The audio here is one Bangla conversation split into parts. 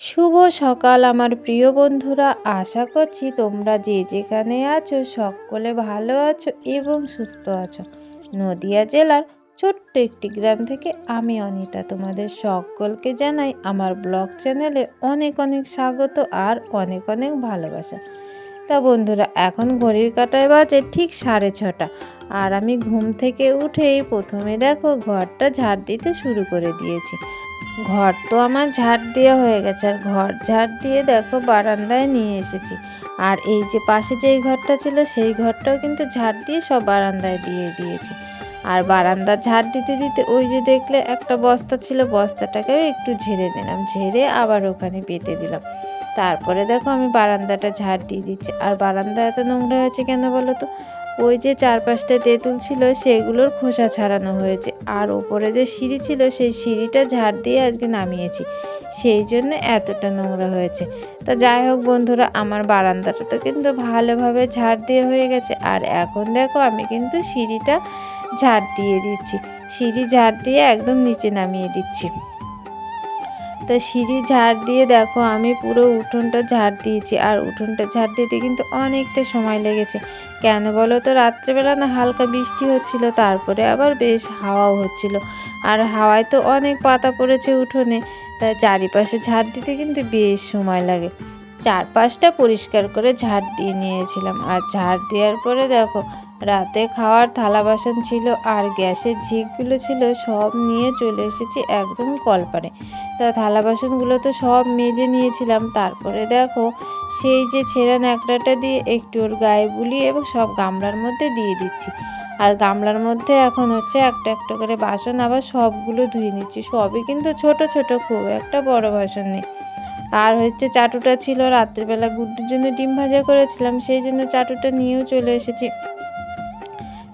শুভ সকাল, আমার প্রিয় বন্ধুরা। আশা করছি তোমরা যে যেখানে আছো সকলে ভালো আছো এবং সুস্থ আছো। নদিয়া জেলার ছোট্ট একটি গ্রাম থেকে আমি অনিতা তোমাদের সকলকে জানাই আমার ব্লগ চ্যানেলে অনেক অনেক স্বাগত আর অনেক অনেক ভালোবাসা। তা বন্ধুরা, এখন ঘড়ির কাটায় বাজে ঠিক সাড়ে ছটা আর আমি ঘুম থেকে উঠেই প্রথমে দেখো ঘরটা ঝাড় দিতে শুরু করে দিয়েছি। ঘর তো আমার ঝাড় দেওয়া হয়ে গেছে, আর ঘর ঝাড় দিয়ে দেখো বারান্দায় নিয়ে এসেছি। আর এই যে পাশে যেই ঘরটা ছিল, সেই ঘরটাও কিন্তু ঝাড় দিয়ে সব বারান্দায় দিয়ে দিয়েছি। আর বারান্দা ঝাড় দিতে দিতে ওই যে দেখলে একটা বস্তা ছিল, বস্তাটাকেও একটু ঝেড়ে দিলাম ঝেড়ে আবার ওখানে পেতে দিলাম। তারপরে দেখো আমি বারান্দাটা ঝাড় দিয়ে দিচ্ছি। আর বারান্দা এত নোংরা হয়েছে কেন বলো তো? ওই যে চার পাঁচটা তেঁতুল ছিল, সেগুলোর খোসা ছাড়ানো হয়েছে। আর ওপরে যে সিঁড়ি ছিল, সেই সিঁড়িটা ঝাড় দিয়ে আজকে নামিয়েছি। সেই জন্য এতটা নোংরা হয়েছে। তা যাই হোক বন্ধুরা, আমার বারান্দাটা তো কিন্তু ভালোভাবে ঝাড় দিয়ে হয়ে গেছে। আর এখন দেখো, আমি কিন্তু সিঁড়িটা ঝাড় দিয়ে দিচ্ছি। সিঁড়ি ঝাড় দিয়ে একদম নিচে নামিয়ে দিচ্ছি। তা সিঁড়ি ঝাড় দিয়ে দেখো, আমি পুরো উঠোনটা ঝাড় দিয়েছি। আর উঠোনটা ঝাড় দিতে কিন্তু অনেকটা সময় লেগেছে। কেন বলো তো, রাত্রেবেলা না হালকা বৃষ্টি হচ্ছিল, তারপরে আবার বেশ হাওয়াও হচ্ছিল। আর হাওয়ায় তো অনেক পাতা পড়েছে উঠোনে, তাই চারিপাশে ঝাড় দিতে কিন্তু বেশ সময় লাগে। চারপাশটা পরিষ্কার করে ঝাড় দিয়ে নিয়েছিলাম। আর ঝাড় দেওয়ার পরে দেখো, রাতে খাওয়ার থালা বাসন ছিল আর গ্যাসের ঝিকগুলো ছিল, সব নিয়ে চলে এসেছি একদম কলপারে। তা থালা বাসনগুলো তো সব মেজে নিয়েছিলাম। তারপরে দেখো সেই যে ছেঁড়া ন্যাকড়াটা দিয়ে একটু ওর গায়ে বুলিয়ে এবং সব গামলার মধ্যে দিয়ে দিচ্ছি। আর গামলার মধ্যে এখন হচ্ছে একটা একটা করে বাসন, আবার সবগুলো ধুয়ে নিচ্ছি। সবই কিন্তু ছোট ছোট খুব, একটা বড় বাসন নেই। আর হচ্ছে চাটুটা ছিল, রাত্রিবেলা গুড্ডুর জন্য ডিম ভাজা করেছিলাম, সেই জন্য চাটুটা নিয়েও চলে এসেছি।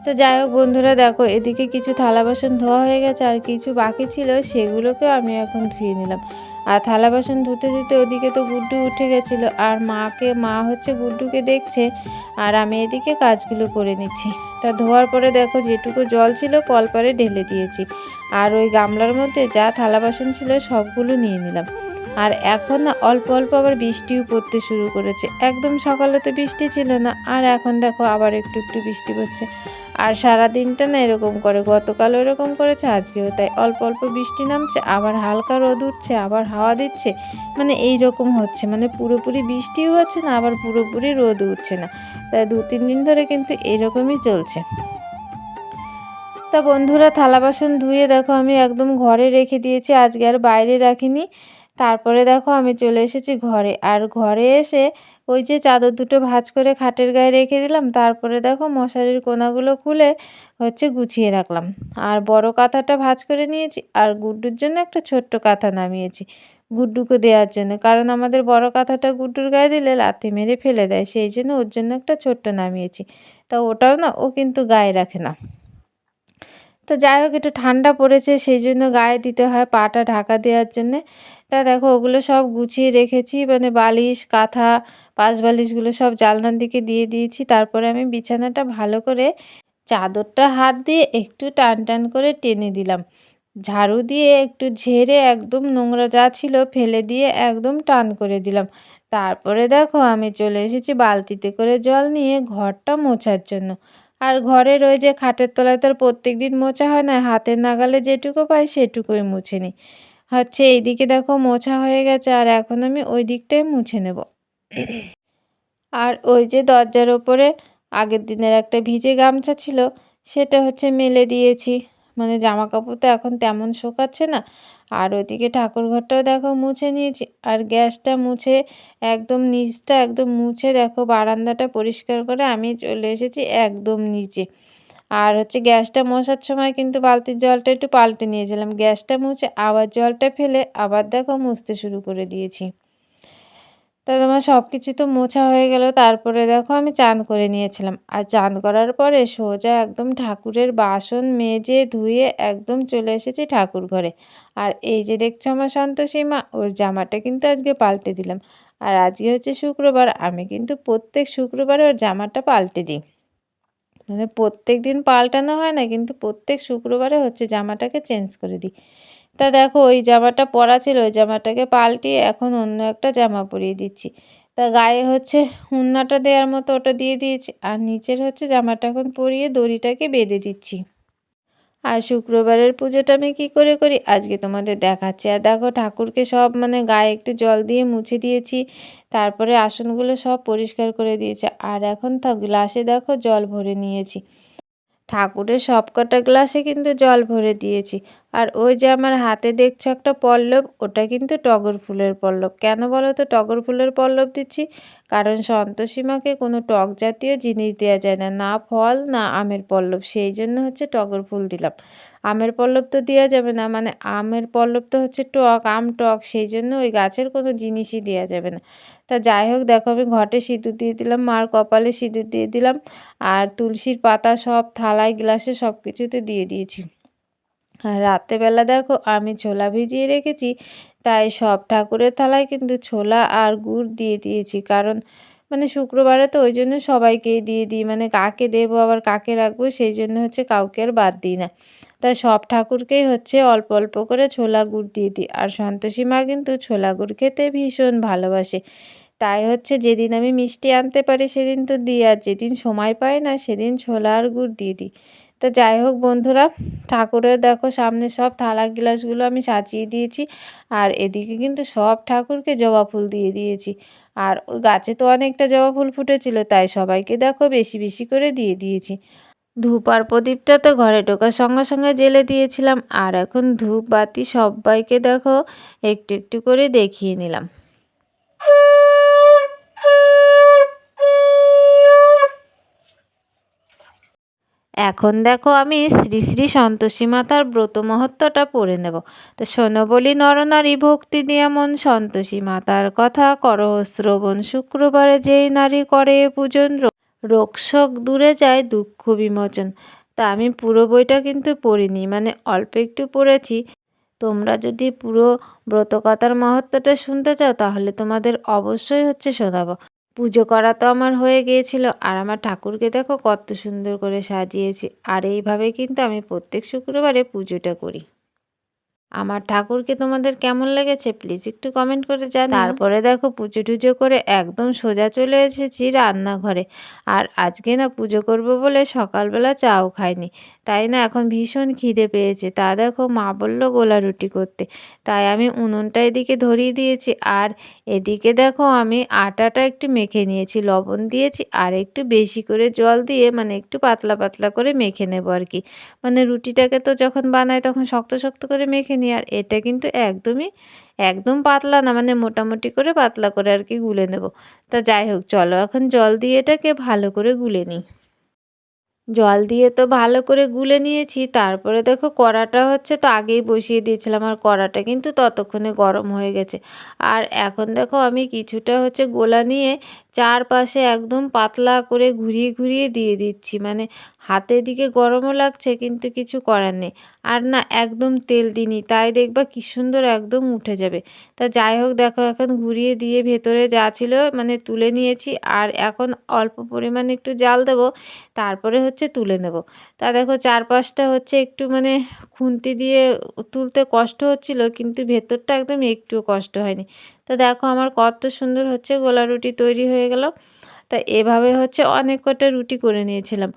তো যাই হোক বন্ধুরা, দেখো, এদিকে কিছু থালা বাসন ধোয়া হয়ে গেছে, আর কিছু বাকি ছিল সেগুলোকে আমি এখন ধুয়ে নিলাম। আর থালা বাসন ধুতে ধুতে ওদিকে তো গুড্ডু উঠে গেছিল। আর মাকে, মা হচ্ছে গুড্ডুকে দেখছে আর আমি এদিকে কাজগুলো করে নিচ্ছি। তা ধোয়ার পরে দেখো যেটুকু জল ছিল কলপারে ঢেলে দিয়েছি। আর ওই গামলার মধ্যে যা থালা বাসন ছিল সবগুলো নিয়ে নিলাম। আর এখন না অল্প অল্প আবার বৃষ্টিও পড়তে শুরু করেছে। একদম সকালে তো বৃষ্টি ছিল না। আর এখন দেখো আবার একটু একটু বৃষ্টি পড়ছে। আর সারা দিনটা না এরকম করে, গতকালও এরকম করেছে, আজকেও তাই। অল্প অল্প বৃষ্টি নামছে, আবার হালকা রোদ উঠছে, আবার হাওয়া দিচ্ছে মানে এই রকম হচ্ছে। মানে পুরোপুরি বৃষ্টিও হচ্ছে না, আবার পুরোপুরি রোদ উঠছে না। তাই দু, তিন দিন ধরে কিন্তু এরকমই চলছে। তা বন্ধুরা, থালা বাসন ধুয়ে দেখো, আমি একদম ঘরে রেখে দিয়েছি, আজকে আর বাইরে রাখিনি। তারপরে দেখো, আমি চলে এসেছি ঘরে। আর ঘরে এসে ওই যে চাদর দুটো ভাঁজ করে খাটের গায়ে রেখে দিলাম, তারপরে দেখো মশারির কোনাগুলো খুলে হচ্ছে গুছিয়ে রাখলাম। আর বড় কাঁথাটা ভাঁজ করে নিয়েছি, আর গুড্ডুর জন্য একটা ছোট্ট কাঁথা নামিয়েছি গুড্ডুকে দেওয়ার জন্য। কারণ আমাদের বড় কাঁথাটা গুড্ডুর গায়ে দিলে লাথি মেরে ফেলে দেয়, সেই জন্য ওর জন্য একটা ছোট্ট নামিয়েছি। তা ওটাও না, ও কিন্তু গায়ে রাখে না। তো যাই হোক, একটু ঠান্ডা পড়েছে, সেই জন্য গায়ে দিতে হয়, পাটা ঢাকা দেওয়ার জন্যে। তা দেখো, ওগুলো সব গুছিয়ে রেখেছি মানে বালিশ, কাঁথা, পাশ বালিশগুলো সব জালনার দিকে দিয়ে দিয়েছি। তারপরে আমি বিছানাটা ভালো করে চাদরটা হাত দিয়ে একটু টান টান করে টেনে দিলাম। ঝাড়ু দিয়ে একটু ঝেড়ে একদম নোংরা যা ছিল ফেলে দিয়ে একদম টান করে দিলাম। তারপরে দেখো, আমি চলে এসেছি বালতিতে করে জল নিয়ে ঘরটা মোছার জন্য। আর ঘরের ওই যে খাটের তলায় তার প্রত্যেক দিন মোছা হয় না, হাতের নাগালে যেটুকু পাই সেটুকুই মুছে নিই। হচ্ছে এইদিকে দেখো মোছা হয়ে গেছে, আর এখন আমি ওই দিকটাই মুছে নেব। আর ওই যে দরজার ওপরে আগের দিনের একটা ভিজে গামছা ছিল, সেটা হচ্ছে মেলে দিয়েছি। মানে জামা কাপড় তো এখন তেমন শোকাচ্ছে না আর ওইদিকে ঠাকুরঘরটাও দেখো মুছে নিয়েছি। আর গ্যাসটা মুছে একদম নিচটা একদম মুছে দেখো বারান্দাটা পরিষ্কার করে আমি চলে এসেছি একদম নিচে। আর হচ্ছে গ্যাসটা মশার সময় কিন্তু বালতির জলটা একটু পাল্টে নিয়েছিলাম। গ্যাসটা মুছে আবার জলটা ফেলে আবার দেখো মুছতে শুরু করে দিয়েছি। তা তোমার সব কিছু তো মোছা হয়ে গেল, তারপরে দেখো আমি চান করে নিয়েছিলাম। আর চান করার পরে সোজা একদম ঠাকুরের বাসন মেজে ধুয়ে একদম চলে এসেছি ঠাকুর ঘরে। আর এই যে দেখছ আমার সন্তোষীমা ওর জামাটা কিন্তু আজকে পাল্টে দিলাম। আর আজকে হচ্ছে শুক্রবার, আমি কিন্তু প্রত্যেক শুক্রবারে ওর জামাটা পাল্টে দিই। মানে প্রত্যেক দিন পাল্টানো হয় না, কিন্তু প্রত্যেক শুক্রবারে হচ্ছে জামাটাকে চেঞ্জ করে দিই। তা দেখো, ওই জামাটা পরা ছিল, ওই জামাটাকে পাল্টিয়ে এখন অন্য একটা জামা পরিয়ে দিচ্ছি। তা গায়ে হচ্ছে উন্নাটা দেওয়ার মতো ওটা দিয়ে দিয়েছি, আর নিচের হচ্ছে জামাটা এখন পরিয়ে দড়িটাকে বেঁধে দিচ্ছি। আর শুক্রবারের পুজোটা আমি কী করে করি? আজকে তোমাদের দেখাচ্ছি। আর দেখো, ঠাকুরকে সব মানে গায়ে একটু জল দিয়ে মুছে দিয়েছি, তারপরে আসনগুলো সব পরিষ্কার করে দিয়েছি। আর এখন তা গ্লাসে দেখো জল ভরে নিয়েছি। ঠাকুরের সবকটা গ্লাসে কিন্তু জল ভরে দিয়েছি। আর ওই যে আমার হাতে দেখছ একটা পল্লব, ওটা কিন্তু টগর ফুলের পল্লব। কেন বলো তো? টগর ফুলের পল্লব দিচ্ছি কারণ সন্তোষীমাকে কোনো টক জাতীয় জিনিস দেওয়া যায় না না ফল, না আমের পল্লব। সেই জন্য হচ্ছে টগর ফুল দিলাম। আমের পল্লব তো দেওয়া যাবে না মানে আমের পল্লব তো হচ্ছে টক, আম টক। সেই জন্য ওই গাছের কোনো জিনিসই দেওয়া যাবে না। তা যাই হোক, দেখো আমি ঘটে সিঁদুর দিয়ে দিলাম, মার কপালে সিঁদুর দিয়ে দিলাম, আর তুলসীর পাতা সব, থালায়, গ্লাসে সব কিছুতে দিয়ে দিয়েছি। আর রাত্রেবেলা দেখো আমি ছোলা ভিজিয়ে রেখেছি, তাই সব ঠাকুরের থালায় কিন্তু ছোলা আর গুড় দিয়ে দিয়েছি, কারণ মানে শুক্রবারে তো ওই জন্য সবাইকেই দিয়ে দিই মানে কাকে দেবো, আবার কাকে রাখব, সেই জন্য হচ্ছে কাউকে আর বাদ দিই না। তাই সব ঠাকুরকেই হচ্ছে অল্প অল্প করে ছোলা গুড় দিয়ে দিই, আর সন্তোষী মা কিন্তু ছোলা গুড় খেতে ভীষণ ভালোবাসে। তাই হচ্ছে যেদিন আমি মিষ্টি আনতে পারি, সেদিন তো দিই, আর যেদিন সময় পাই না, সেদিন ছোলা আর গুড় দিয়ে দিই। তো যাই হোক বন্ধুরা, ঠাকুরের দেখো সামনে সব থালা গ্লাসগুলো আমি সাজিয়ে দিয়েছি, আর এদিকে কিন্তু সব ঠাকুরকে জবা ফুল দিয়ে দিয়েছি। আর ওই গাছে তো অনেকটা জবা ফুল ফুটেছিল, তাই সবাইকে দেখো বেশি বেশি করে দিয়ে দিয়েছি। ধূপ আর প্রদীপটা তো ঘরে ঢোকার সঙ্গে সঙ্গে জেলে দিয়েছিলাম, আর এখন ধূপ বাতি সবাইকে দেখো একটু একটু করে দেখিয়ে নিলাম। এখন দেখো আমি শ্রী শ্রী সন্তোষী মাতার ব্রত মহত্বটা পড়ে নেব। তো শোনো বলি নরনারী ভক্তি দিয়া মন সন্তোষী মাতার কথা করহ শ্রবণ শুক্রবারে যেই নারী করে পূজন রোগশোক দূরে যায়, দুঃখ বিমোচন। তা আমি পুরো বইটা কিন্তু পড়িনি মানে অল্প একটু পড়েছি। তোমরা যদি পুরো ব্রতকথার মহত্বটা শুনতে চাও, তাহলে তোমাদের অবশ্যই হচ্ছে শোনাবো। পুজো করা তো আমার হয়ে গিয়েছিল, আর আমার ঠাকুরকে দেখো কত সুন্দর করে সাজিয়েছি। আর এইভাবে কিন্তু আমি প্রত্যেক শুক্রবারে পুজোটা করি। আমার ঠাকুরকে তোমাদের কেমন লেগেছে প্লিজ একটু কমেন্ট করে জান তারপরে দেখো পুজো টুজো করে একদম সোজা চলে এসেছি রান্নাঘরে। আর আজকে না পুজো করব বলে সকালবেলা চাও খাইনি। তাই না এখন ভীষণ খিদে পেয়েছে। তা দেখো মা বলল গোলা রুটি করতে। তাই আমি উনুনটা এদিকে ধরিয়ে দিয়েছি। আর এদিকে দেখো আমি আটাটা একটু মেখে নিয়েছি। লবণ দিয়েছি আর একটু বেশি করে জল দিয়ে মানে একটু পাতলা পাতলা করে মেখে নেব আর কি। মানে রুটিটাকে তো যখন বানাই তখন শক্ত শক্ত করে মেখে নিই আর এটা কিন্তু একদমই, একদম পাতলা না মানে মোটামুটি করে পাতলা করে আর কি গুলে নেব। তা যাই হোক, চলো এখন জল দিয়ে এটাকে ভালো করে গুলে নিই। জল দিয়ে তো ভালো করে গুলে নিয়েছি, তারপরে দেখো কড়াটা হচ্ছে তো আগেই বসিয়ে দিয়েছিলাম, আর কড়াটা কিন্তু ততক্ষণে গরম হয়ে গেছে। আর এখন দেখো আমি কিছুটা হচ্ছে গোলা নিয়ে চারপাশে একদম পাতলা করে ঘুরিয়ে ঘুরিয়ে দিয়ে দিচ্ছি মানে হাতের দিকে গরমও লাগছে, কিন্তু কিছু করার নেই। আর না, একদম তেল দিইনি, তাই দেখবা কি সুন্দর একদম উঠে যাবে। তা যাই হোক, দেখো, এখন ঘুরিয়ে দিয়ে ভেতরে যা ছিল মানে তুলে নিয়েছি, আর এখন অল্প পরিমাণে একটু জাল দেবো, তারপরে হচ্ছে তুলে নেব। তা দেখো, চারপাশটা হচ্ছে একটু মানে খুন্তি দিয়ে তুলতে কষ্ট হচ্ছিল, কিন্তু ভেতরটা একদম একটুও কষ্ট হয়নি। তা দেখো, আমার কত সুন্দর হচ্ছে গোলা রুটি তৈরি হয়ে গেল। তা এভাবে হচ্ছে অনেক কটা রুটি করে নিয়েছিলাম।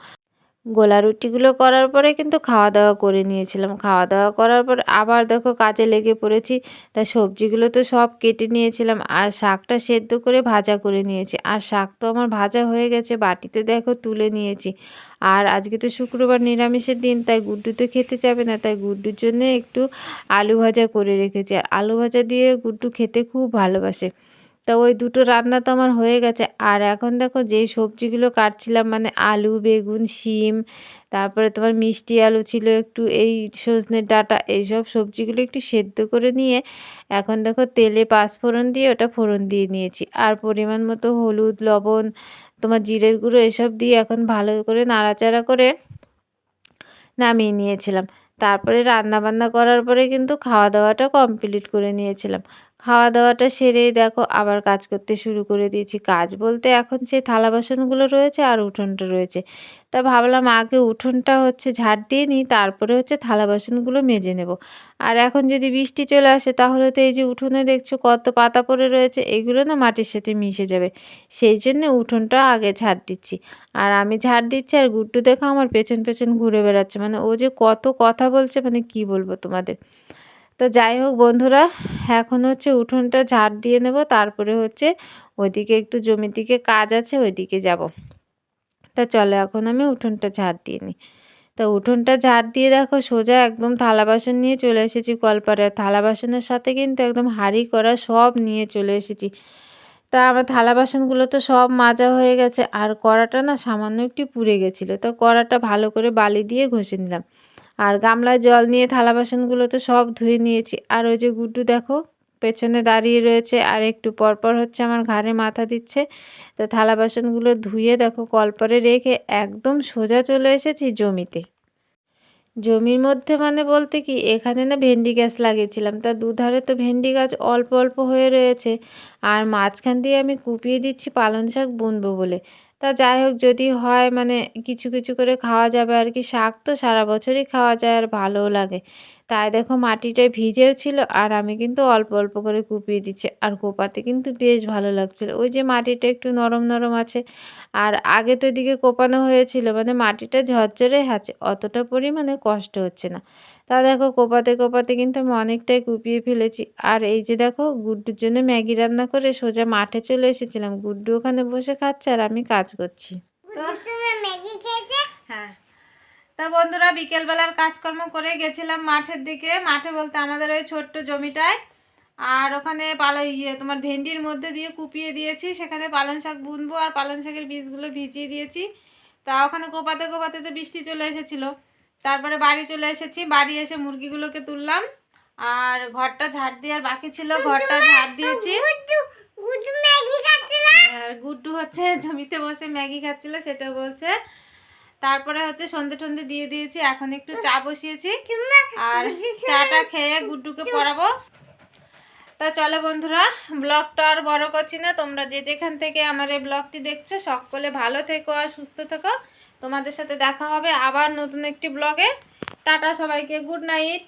গোলা রুটিগুলো করার পরে কিন্তু খাওয়া দাওয়া করে নিয়েছিলাম। খাওয়া দাওয়া করার পর আবার দেখো কাজে লেগে পড়েছি। তা সবজিগুলো তো সব কেটে নিয়েছিলাম। আর শাকটা সেদ্ধ করে ভাজা করে নিয়েছি। আর শাক তো আমার ভাজা হয়ে গেছে, বাটিতে দেখো তুলে নিয়েছি। আর আজকে তো শুক্রবার নিরামিষের দিন, তাই গুড্ডু তো খেতে যাবে না। তাই গুড্ডুর জন্য একটু আলু ভাজা করে রেখেছি। আর আলু ভাজা দিয়ে গুড্ডু খেতে খুব ভালোবাসে। তা ওই দুটো রান্না তো আমার হয়ে গেছে। আর এখন দেখো যেই সবজিগুলো কাটছিলাম মানে আলু, বেগুন, শিম, তারপরে তোমার মিষ্টি আলু ছিল একটু, এই সজনের ডাঁটা, এইসব সবজিগুলো একটু সেদ্ধ করে নিয়ে এখন দেখো তেলে পাঁচ ফোড়ন দিয়ে ওটা ফোড়ন দিয়ে নিয়েছি। আর পরিমাণ মতো হলুদ, লবণ, তোমার জিরের গুঁড়ো এসব দিয়ে এখন ভালো করে নাড়াচাড়া করে নামিয়ে নিয়েছিলাম। তারপরে রান্না বান্না করার পরে কিন্তু খাওয়া দাওয়াটা কমপ্লিট করে নিয়েছিলাম। খাওয়া দাওয়াটা সেরেই দেখো আবার কাজ করতে শুরু করে দিয়েছি। কাজ বলতে এখন সেই থালা বাসনগুলো রয়েছে আর উঠোনটা রয়েছে। তা ভাবলাম আগে উঠোনটা হচ্ছে ঝাড় দিয়ে নিই, তারপরে হচ্ছে থালা বাসনগুলো মেজে নেব। আর এখন যদি বৃষ্টি চলে আসে তাহলে তো এই যে উঠোনে দেখছ কত পাতা পড়ে রয়েছে, এগুলো না মাটির সাথে মিশে যাবে। সেই জন্য উঠোনটা আগে ঝাড় দিচ্ছি। আর আমি ঝাড় দিচ্ছি আর গুড্ডু দেখো আমার পেছন পেছন ঘুরে বেড়াচ্ছে। মানে ও যে কত কথা বলছে মানে কি বলব তোমাদের? তো যাই হোক বন্ধুরা, এখন হচ্ছে উঠোনটা ঝাড় দিয়ে নেব, তারপরে হচ্ছে ওইদিকে একটু জমির দিকে কাজ আছে, ওইদিকে যাব। তা চলো এখন আমি উঠোনটা ঝাড় দিয়ে নিই। তা উঠোনটা ঝাড় দিয়ে দেখো সোজা একদম থালা বাসন নিয়ে চলে এসেছি কলপারে থালা বাসনের সাথে কিন্তু একদম হাঁড়ি করা সব নিয়ে চলে এসেছি। তা আমার থালা বাসনগুলো তো সব মাজা হয়ে গেছে, আর কড়াটা না সামান্য একটু পুড়ে গেছিল, তো কড়াটা ভালো করে বালি দিয়ে ঘষে নিলাম। আর গামলায় জল নিয়ে থালা বাসনগুলো তো সব ধুয়ে নিয়েছি। আর ওই যে গুড্ডু দেখো, পেছনে দাঁড়িয়ে রয়েছে আর একটু পরপর হচ্ছে আমার ঘাড়ে মাথা দিচ্ছে। তো থালা বাসনগুলো ধুয়ে দেখো, কলপরে রেখে একদম সোজা চলে এসেছি জমিতে। জমির মধ্যে মানে বলতে কি, এখানে না ভেন্ডি গাছ লাগিয়েছিলাম। তা দুধারে তো ভেন্ডি গাছ অল্প অল্প হয়ে রয়েছে। আর মাঝখান দিয়ে আমি কুপিয়ে দিচ্ছি পালং শাক বুনবো বলে। তা যাই হোক, যদি হয় মানে কিছু কিছু করে খাওয়া যাবে আর কি। শাক তো সারা বছরই খাওয়া যায় আর ভালোও লাগে। তাই দেখো মাটিটা ভিজেও ছিল আর আমি কিন্তু অল্প অল্প করে কুপিয়ে দিচ্ছি। আর কোপাতে কিন্তু বেশ ভালো লাগছিল। ওই যে মাটিটা একটু নরম নরম আছে। আর আগে তো এদিকে কোপানো হয়েছিল মানে মাটিটা ঝরঝরে আছে অতটা পরিমাণে কষ্ট হচ্ছে না। তা দেখো কোপাতে কোপাতে কিন্তু আমি অনেকটাই কুপিয়ে ফেলেছি। আর এই যে দেখো গুড্ডুর জন্য ম্যাগি রান্না করে সোজা মাঠে চলে এসেছিলাম। গুড্ডু ওখানে বসে খাচ্ছে আর আমি কাজ করছি। হ্যাঁ। তা বন্ধুরা বিকেলবেলার কাজকর্ম করে গেছিলাম মাঠের দিকে। মাঠে বলতে আমাদের ওই ছোট্ট জমিটায়। আর ওখানে পাল ইয়ে তোমার ভেন্ডির মধ্যে দিয়ে কুপিয়ে দিয়েছি। সেখানে পালং শাক বুনবো আর পালং শাকের বীজগুলো ভিজিয়ে দিয়েছি। তা ওখানে কোপাতে কোপাতে তো বৃষ্টি চলে এসেছিল। তারপরে বাড়ি চলে এসেছি। বাড়ি এসে মুরগিগুলোকে তুললাম। আর ঘরটা ঝাড় দেওয়ার বাকি ছিল। ঘরটা ঝাড় দিয়েছি। আর গুড্ডু হচ্ছে জমিতে বসে ম্যাগি খাচ্ছিল সেটা বলছে। তারপরে হচ্ছে সন্ধে টন্ধে দিয়ে দিয়েছি এখন একটু চা বসিয়েছি। আর চাটা খেয়ে গুড্ডুকে পড়াবো। তা চলো বন্ধুরা ব্লগটা আর বড় করছি না। তোমরা যে যেখান থেকে আমার এই ব্লগটি দেখছ সকলে ভালো থেকো আর সুস্থ থেকো। তোমাদের সাথে দেখা হবে আবার নতুন একটি ব্লগে। টাটা সবাইকে গুড নাইট।